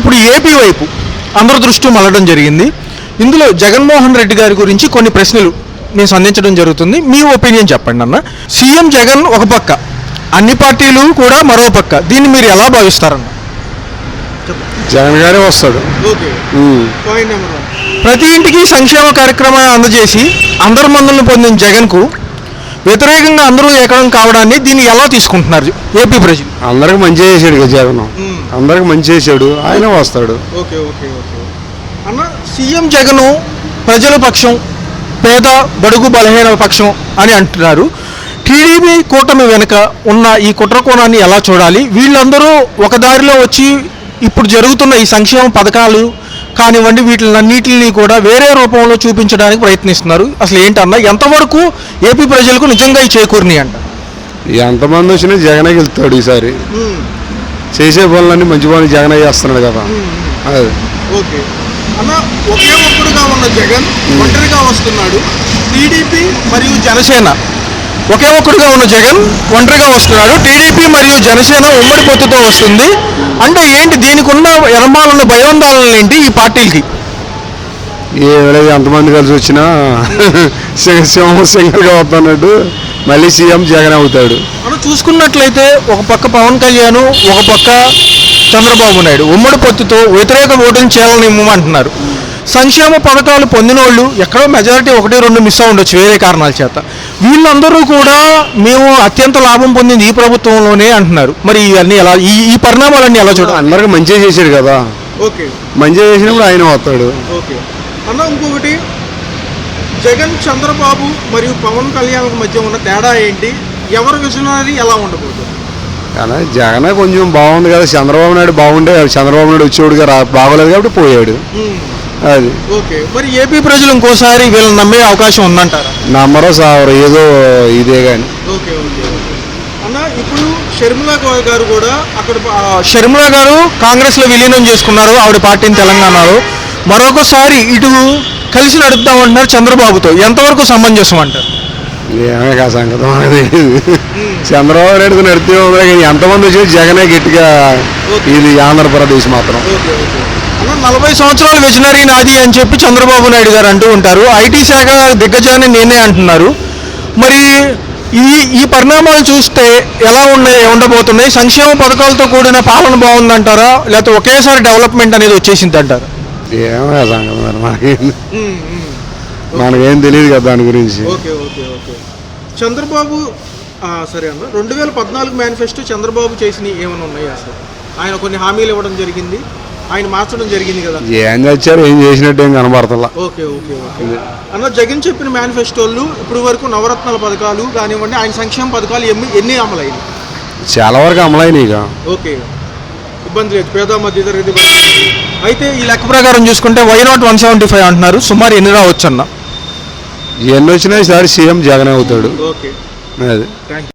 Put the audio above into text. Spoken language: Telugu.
ఇప్పుడు ఏపీ వైపు అందరి దృష్టి మళ్ళడం జరిగింది. ఇందులో జగన్మోహన్ రెడ్డి గారి గురించి కొన్ని ప్రశ్నలు నేను సంధించడం జరుగుతుంది. మీ ఒపీనియన్ చెప్పండి అన్న. సీఎం జగన్ ఒక పక్క అన్ని పార్టీలు కూడా మరో పక్క. దీన్ని మీరు ఎలా భావిస్తారన్న? జగన్ గారే వస్తాడు. ప్రతి ఇంటికి సంక్షేమ కార్యక్రమాన్ని అందజేసి అందరి మందులను పొందిన జగన్కు వ్యతిరేకంగా అందరూ ఏకం కావడాన్ని దీన్ని ఎలా తీసుకుంటున్నారు ఏపీ ప్రజలు? అందరికి మంచి చేశాడు కదా జగన్. అందరికి మంచి చేశాడు. ఆయన వస్తాడు. Okay okay okay. అన్న సీఎం జగను ప్రజల పక్షం పేద బడుగు బలహీన పక్షం అని అంటున్నారు. టీడీపీ కూటమి వెనుక ఉన్న ఈ కుట్రకోణాన్ని ఎలా చూడాలి? వీళ్ళందరూ ఒక దారిలో వచ్చి ఇప్పుడు జరుగుతున్న ఈ సంక్షేమ పథకాలు కానివ్వండి వీటిలన్నిటిని కూడా వేరే రూపంలో చూపించడానికి ప్రయత్నిస్తున్నారు. అసలు ఏంటన్నా ఎంతవరకు ఏపీ ప్రజలకు నిజంగా ఈ చేకూరిని అంట? ఎంతమంది వచ్చినా జగనే గెలుస్తాడు ఈసారి. చేసే పనులన్నీ మంచి పనులు జగనే చేస్తున్నాడు కదా. ఓకే. అన్న ఒకే ఒక్కడుగా ఉన్న జగన్ ఒంటరిగా వస్తున్నాడు. టీడీపీ మరియు జనసేన ఒకే ఒక్కడుగా ఉన్న జగన్ ఒంటరిగా వస్తున్నాడు. టీడీపీ మరియు జనసేన ఉమ్మడి పొత్తుతో వస్తుంది. అంటే ఏంటి దీనికి ఉన్న ఎనమాలున్న భయోందాలను ఏంటి ఈ పార్టీలకి? ఏ ఎంతమంది కలిసి వచ్చినా సింహం సింగల్గా వస్తున్నట్టు మళ్ళీ సీఎం జగన్ అవుతాడు. మనం చూసుకున్నట్లయితే ఒక పక్క పవన్ కళ్యాణ్ ఒక పక్క చంద్రబాబు నాయుడు. ఉమ్మడి పొత్తుతో వ్యతిరేక ఓటుని చేయాలని ఇమ్మంటున్నారు సంక్షేమ పథకాలు పొందిన వాళ్ళు ఎక్కడో మెజారిటీ ఒకటి రెండు మిస్ ఉండొచ్చు వేరే కారణాల చేత. వీళ్ళందరూ కూడా మేము అత్యంత లాభం పొందింది ఈ ప్రభుత్వంలోనే అంటున్నారు. మరి ఇవన్నీ ఎలా ఈ ఈ పరిణామాలన్నీ ఎలా చూడాలి? అందరికి మంచిగా చేశాడు కదా. ఓకే. మంచిగా చేసినప్పుడు ఆయన వస్తాడు ఓకే. అన్న ఇంకొకటి జగన్ చంద్రబాబు మరియు పవన్ కళ్యాణ్ మధ్య ఉన్న తేడా ఏంటి? ఎవరు విజనరీ ఎలా ఉండబోతుంది కానీ జగన్ కొంచెం బాగుంది కదా. చంద్రబాబు నాయుడు బాగుండే చంద్రబాబు నాయుడు వచ్చేవాడుగా రా బాగోలేదు కాబట్టి పోయాడు. అది. ఓకే. మరి ఏపీ ప్రజలు ఇంకోసారి వీళ్ళని నమ్మే అవకాశం ఉందంటారా? నమ్మరో సావరు ఏదో ఇదే కానీ ఓకే ఓకే అన్న ఇప్పుడు షర్మిల గారు కూడా అక్కడ ఆ, షర్మిల గారు కాంగ్రెస్లో విలీనం చేసుకున్నారు ఆవిడ పార్టీని తెలంగాణలో. మరొకసారి ఇటు కలిసి నడుపుతామంటున్నారు చంద్రబాబుతో. ఎంతవరకు సమంజసం అంటారు? సంగతి తెలియదు. చంద్రబాబు నాయుడు నడితే ఎంతమంది వచ్చినా జగనే గట్టిగా ఇది ఆంధ్రప్రదేశ్ మాత్రం. Okay okay. అన్న నలభై సంవత్సరాల విజనరీ నాది అని చెప్పి చంద్రబాబు నాయుడు గారు అంటూ ఉంటారు. ఐటీ శాఖ దిగ్గజాన్ని నేనే అంటున్నారు. మరి ఈ ఈ పరిణామాలు చూస్తే ఎలా ఉన్నాయి ఉండబోతున్నాయి? సంక్షేమ పథకాలతో కూడిన పాలన బాగుందంటారా? లేకపోతే ఒకేసారి డెవలప్మెంట్ అనేది వచ్చేసింది అంటారా? సంగతి మరి మనకేం మనకేం తెలియదు కదా దాని గురించి. Okay okay okay. చంద్రబాబు సరే అన్న. రెండు వేల పద్నాలుగు మేనిఫెస్టో చంద్రబాబు చేసినవి ఏమైనా ఉన్నాయి అసలు ఆయన కొన్ని హామీలు ఇవ్వడం జరిగింది. ఆయన మార్చడం జరిగింది కదా? ఏం తెచ్చారు ఏం చేసినట్టు ఏం కనబడతలా. Okay okay okay. అన్న జగన్ చెప్పిన మేనిఫెస్టోలు ఇప్పుడు వరకు నవరత్నాల పథకాలు కానివ్వండి ఆయన సంక్షేమ పథకాలు ఎన్ని ఎన్ని అమలైనవి చాలా వరకు అమలైనవి ఇక. ఓకే. ఇబ్బంది లేదు. పేద మధ్య తరగతి. అయితే ఈ లెక్క ప్రకారం చూసుకుంటే why not one seventy five అంటున్నారు. సుమారు ఎన్ని రావచ్చు అన్న ఎన్ని వచ్చినా ఈసారి సీఎం జగన్ అవుతాడు. ఓకే. అది. Thank you